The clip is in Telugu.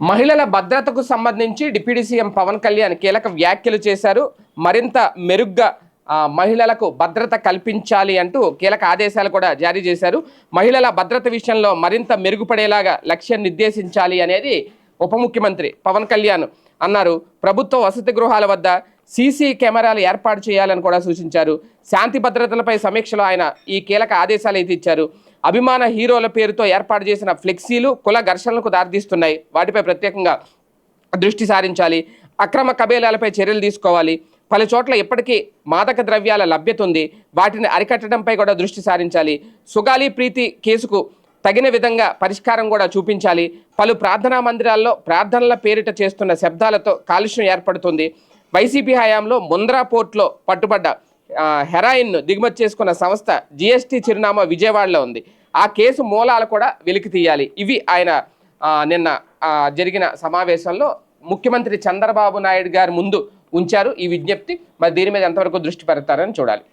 మహిళల భద్రతకు సంబంధించి డిప్యూటీ సీఎం పవన్ కళ్యాణ్ కీలక వ్యాఖ్యలు చేశారు. మరింత మెరుగ్గా మహిళలకు భద్రత కల్పించాలి అంటూ కీలక ఆదేశాలు కూడా జారీ చేశారు. మహిళల భద్రత విషయంలో మరింత మెరుగుపడేలాగా లక్ష్యం నిర్దేశించాలి అనేది ఉప ముఖ్యమంత్రి పవన్ కళ్యాణ్ అన్నారు. ప్రభుత్వ వసతి గృహాల వద్ద సీసీ కెమెరాలు ఏర్పాటు చేయాలని కూడా సూచించారు. శాంతి భద్రతలపై సమీక్షలో ఆయన ఈ కీలక ఆదేశాలు అయితే ఇచ్చారు. అభిమాన హీరోల పేరుతో ఏర్పాటు చేసిన ఫ్లెక్సీలు కుల ఘర్షణలకు దారితీస్తున్నాయి. వాటిపై ప్రత్యేకంగా దృష్టి సారించాలి. అక్రమ కబేలాలపై చర్యలు తీసుకోవాలి. పలు చోట్ల ఇప్పటికీ మాదక ద్రవ్యాల లభ్యత ఉంది. వాటిని అరికట్టడంపై కూడా దృష్టి సారించాలి. సుగాలి ప్రీతి కేసుకు తగిన విధంగా పరిష్కారం కూడా చూపించాలి. పలు ప్రార్థనా మందిరాల్లో ప్రార్థనల పేరిట చేస్తున్న శబ్దాలతో కాలుష్యం ఏర్పడుతుంది. వైసీపీ హయాంలో ముంద్రా పోర్ట్లో పట్టుబడ్డ హెరాయిన్ హెరాయిన్ను దిగుమతి చేసుకున్న సంస్థ జిఎస్టీ చిరునామా విజయవాడలో ఉంది. ఆ కేసు మూలాలు కూడా వెలికి తీయాలి. ఇవి ఆయన నిన్న జరిగిన సమావేశంలో ముఖ్యమంత్రి చంద్రబాబు నాయుడు గారి ముందు ఉంచారు ఈ విజ్ఞప్తి. మరి దీని మీద ఎంతవరకు దృష్టి పెడతారని చూడాలి.